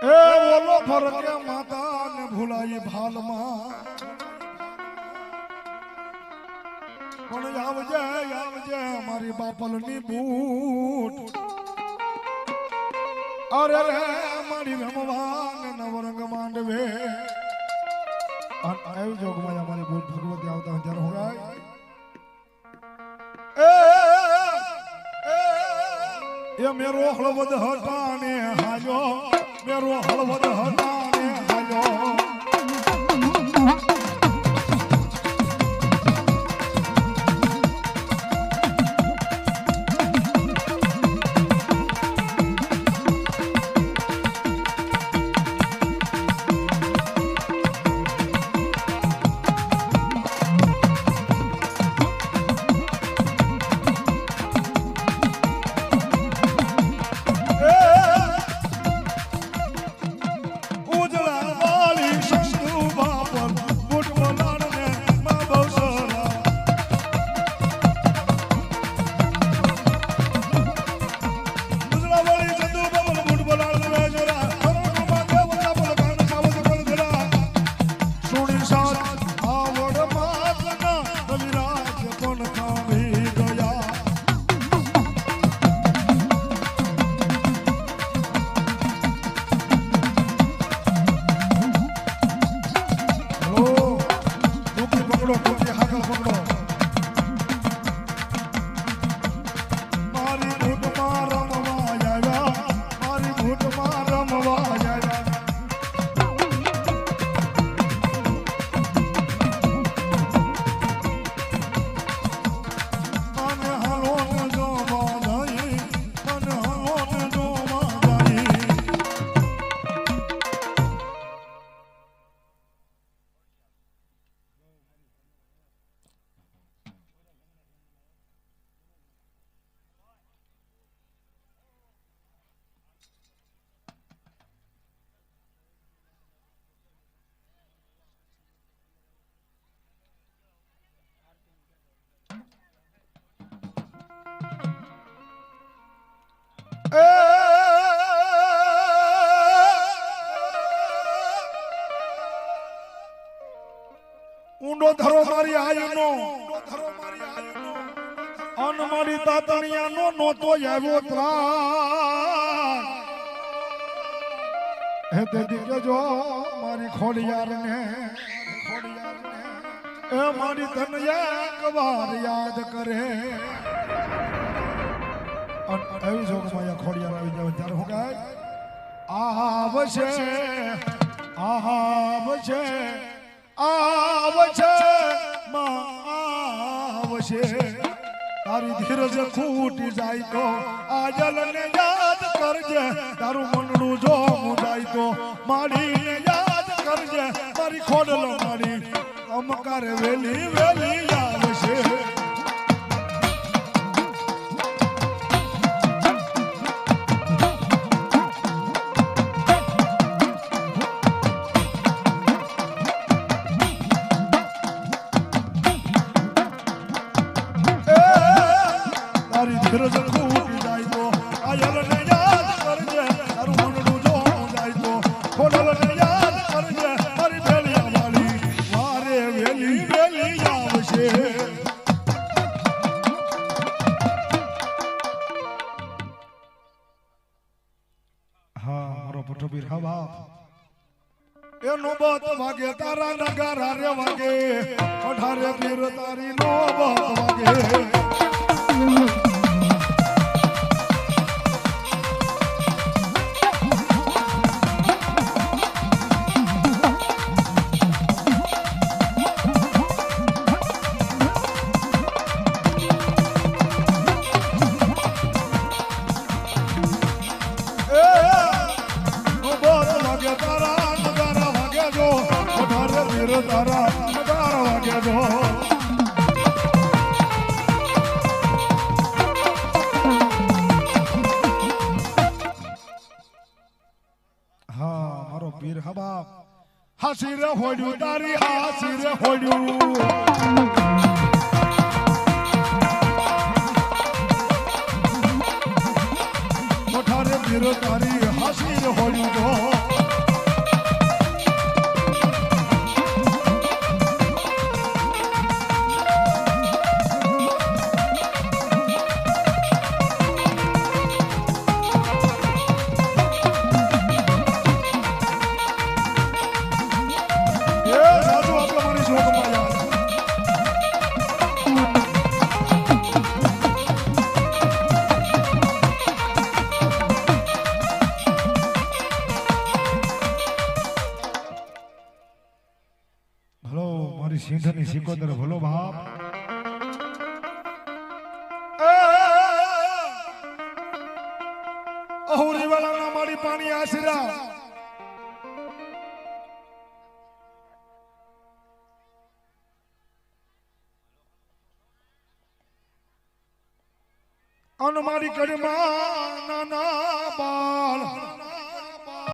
એ બોલો ફરકે માતા ને ભૂલાઈ ભાલમાં પણ આવજે આવજે મારી બાપલની બૂટ અરે રે મારી રમવાન નવરંગ માંડવે અને આવી જોગમાં અમારી બૂટ ભગવતી આવતા જર હોય એ મેરો હળવદ હટાને હાજો મેરો હળવદ હટાને ઊંડો ધરો મારી આયુનો. અન મારી તાતણિયાનો નોતો આવ્યો ત્રાસ હે તે દીકરે જો, મારી ખોડિયારને ખોડિયારને, એ મારી તને એક વાર યાદ કરે. અન એવી જોગમાં ખોડિયાર આવી જાવ ત્યારે હું ગાય આવશે આવશે આવશે આવશે તારી ધીરજ ખૂટી જાય તો આજલને યાદ કરજે તારું મંડળું જો જાય તો માડીને યાદ કરજે મારી ખોડલો મારી. અમકાર વેલી વેલી બત વાગે તારા નગારા રે વાગે અઢારે પીર તારી નો બત વાગે અઢારે પીર તારા નગારા વાગે મારો પીર હબાબ હાસી રે હોડ્યું તારી હાસી રે હોડ્યું સિંધની સિકોદર ભલો બાપ. અહોરી વાળાના મારી પાણી આશરા અન મારી કડમાં નાના